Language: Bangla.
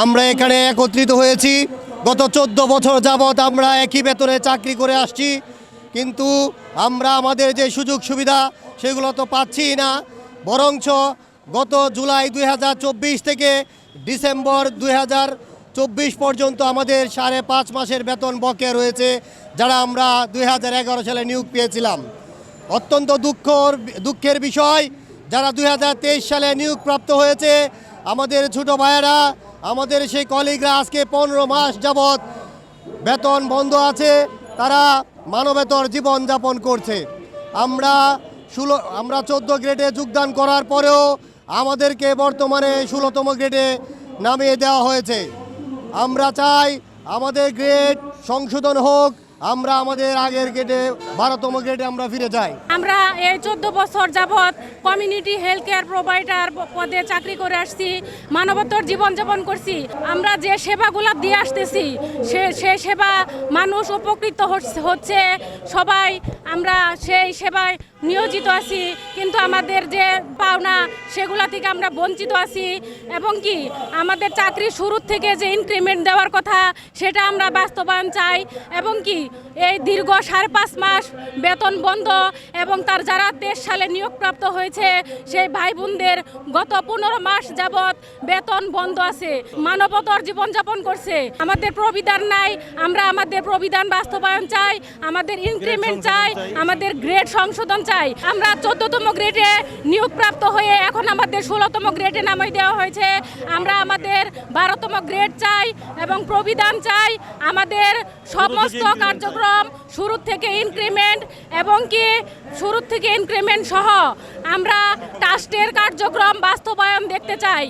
আমরা এখানে একত্রিত হয়েছি। গত চোদ্দ বছর যাবৎ আমরা একই বেতনে চাকরি করে আসছি। কিন্তু আমরা আমাদের যে সুযোগ সুবিধা, সেগুলো তো পাচ্ছি না। বরঞ্চ গত জুলাই দু হাজার চব্বিশ থেকে ডিসেম্বর দুই চব্বিশ পর্যন্ত আমাদের সাড়ে পাঁচ মাসের বেতন বকেয়া রয়েছে, যারা আমরা দুই হাজার এগারো সালে নিয়োগ পেয়েছিলাম। অত্যন্ত দুঃখর, দুঃখের বিষয়, যারা দু হাজার তেইশ সালে নিয়োগপ্রাপ্ত হয়েছে, আমাদের ছোট ভাইয়েরা আমাদের সেই কলিগরা আজকে পনেরো মাস যাবৎ বেতন বন্ধ আছে, তারা মানবেতর জীবনযাপন করছে। আমরা ষোলো, আমরা চোদ্দ গ্রেডে যোগদান করার পরেও আমাদেরকে বর্তমানে ষোলোতম গ্রেডে নামিয়ে দেওয়া হয়েছে। আমরা চাই আমাদের গ্রেড সংশোধন হোক আমরা আমাদের আগের গেটে বারোতম গেটে আমরা ফিরে যাই। আমরা এই চোদ্দ বছর যাবৎ কমিউনিটি হেলথ কেয়ার প্রোভাইডার পদে চাকরি করে আসছি মানবতর জীবনযাপন করছি। আমরা যে সেবাগুলো দিয়ে আসতেছি, সে সে সেবা মানুষ উপকৃত হচ্ছে- হচ্ছে সবাই। আমরা সেই সেবায় নিয়োজিত আছি কিন্তু আমাদের যে পাওনা সেগুলা থেকে আমরা বঞ্চিত আছি। এবং কি আমাদের চাকরি শুরুর থেকে যে ইনক্রিমেন্ট দেওয়ার কথা সেটা আমরা বাস্তবায়ন চাই। এবং কি এই দীর্ঘ সাড়ে পাঁচ মাস বেতন বন্ধ এবং তার যারা তেইশ সালে নিয়োগপ্রাপ্ত হয়েছে সেই ভাই বোনদের গত পনেরো মাস যাবৎ বেতন বন্ধ আছে। মানবতর জীবনযাপন করছে। আমাদের প্রবিধান নাই আমরা আমাদের প্রবিধান বাস্তবায়ন চাই আমাদের ইনক্রিমেন্ট চাই আমাদের গ্রেড সংশোধন চাই আমরা চোদ্দতম গ্রেডে নিয়োগপ্রাপ্ত হয়ে এখন আমাদের ষোলোতম গ্রেডে নামাই দেওয়া হয়েছে। আমরা আমাদের বারোতম গ্রেড চাই এবং প্রবিধান চাই। আমাদের সমস্ত কার্যক্রম শুরু থেকে ইনক্রিমেন্ট এবং কি শুরু থেকে ইনক্রিমেন্ট সহ আমরা ট্রাস্টের কার্যক্রম বাস্তবায়ন দেখতে চাই।